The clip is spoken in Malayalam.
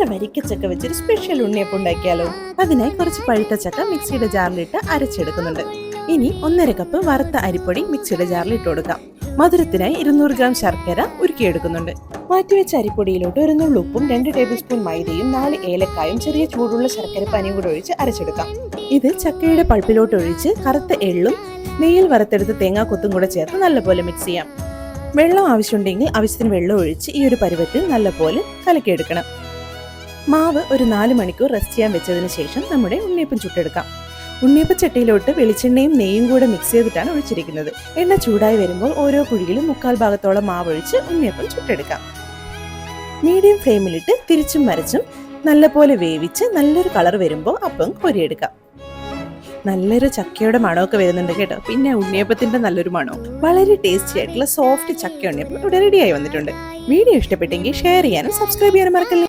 നല്ല വരിക്കച്ചക്ക വെച്ചൊരു സ്പെഷ്യൽ ഉണ്ണിയപ്പം ഉണ്ടാക്കിയാലോ? അതിനായി കുറച്ച് പഴുത്ത ചക്ക മിക്സിയുടെ ജാറിലിട്ട് അരച്ചെടുക്കുന്നുണ്ട്. ഇനി ഒന്നര കപ്പ് വറുത്ത അരിപ്പൊടി മിക്സിയുടെ ജാറിൽ ഇട്ട് കൊടുക്കാം. മധുരത്തിനായി ഇരുന്നൂറ് ഗ്രാം ശർക്കര ഉരുക്കിയെടുക്കുന്നുണ്ട്. മാറ്റിവെച്ച അരിപ്പൊടിയിലോട്ട് ഒരു നൂറ് ഉപ്പും രണ്ട് ടേബിൾ സ്പൂൺ മൈദയും നാല് ഏലക്കായും ചെറിയ ചൂടുള്ള ശർക്കര പനിയും കൂടെ ഒഴിച്ച് അരച്ചെടുക്കാം. ഇത് ചക്കയുടെ പൾപ്പിലോട്ട് ഒഴിച്ച് കറുത്ത എള്ളും നെയ്യിൽ വറുത്തെടുത്ത തേങ്ങാക്കൊത്തും കൂടെ ചേർത്ത് നല്ലപോലെ മിക്സ് ചെയ്യാം. വെള്ളം ആവശ്യമുണ്ടെങ്കിൽ ആവശ്യത്തിന് വെള്ളം ഒഴിച്ച് ഈ ഒരു പരുവത്തിൽ നല്ലപോലെ കലക്കിയെടുക്കണം. മാവ് ഒരു നാല് മണിക്കൂർ റെസ്റ്റ് ചെയ്യാൻ വെച്ചതിന് ശേഷം നമ്മുടെ ഉണ്ണിയപ്പം ചുട്ടെടുക്കാം. ഉണ്ണിയപ്പ ചട്ടിയിലോട്ട് വെളിച്ചെണ്ണയും നെയ്യും കൂടെ മിക്സ് ചെയ്തിട്ടാണ് ഒഴിച്ചിരിക്കുന്നത്. എണ്ണ ചൂടായി വരുമ്പോൾ ഓരോ കുഴിയിലും മുക്കാൽ ഭാഗത്തോളം മാവ് ഒഴിച്ച് ഉണ്ണിയപ്പം ചുട്ടെടുക്കാം. മീഡിയം ഫ്ലെയിമിലിട്ട് തിരിച്ചും മരച്ചും നല്ലപോലെ വേവിച്ച് നല്ലൊരു കളർ വരുമ്പോൾ അപ്പം കോരിയെടുക്കാം. നല്ലൊരു ചക്കയുടെ മണമൊക്കെ വരുന്നുണ്ട് കേട്ടോ. പിന്നെ ഉണ്ണിയപ്പത്തിന്റെ നല്ലൊരു മണോ വളരെ ടേസ്റ്റി ആയിട്ടുള്ള സോഫ്റ്റ് ചക്ക ഉണ്ണിയപ്പം ഇവിടെ റെഡിയായി വന്നിട്ടുണ്ട്. വീഡിയോ ഇഷ്ടപ്പെട്ടെങ്കിൽ ഷെയർ ചെയ്യാനും സബ്സ്ക്രൈബ് ചെയ്യാനും മറക്കല്ലേ?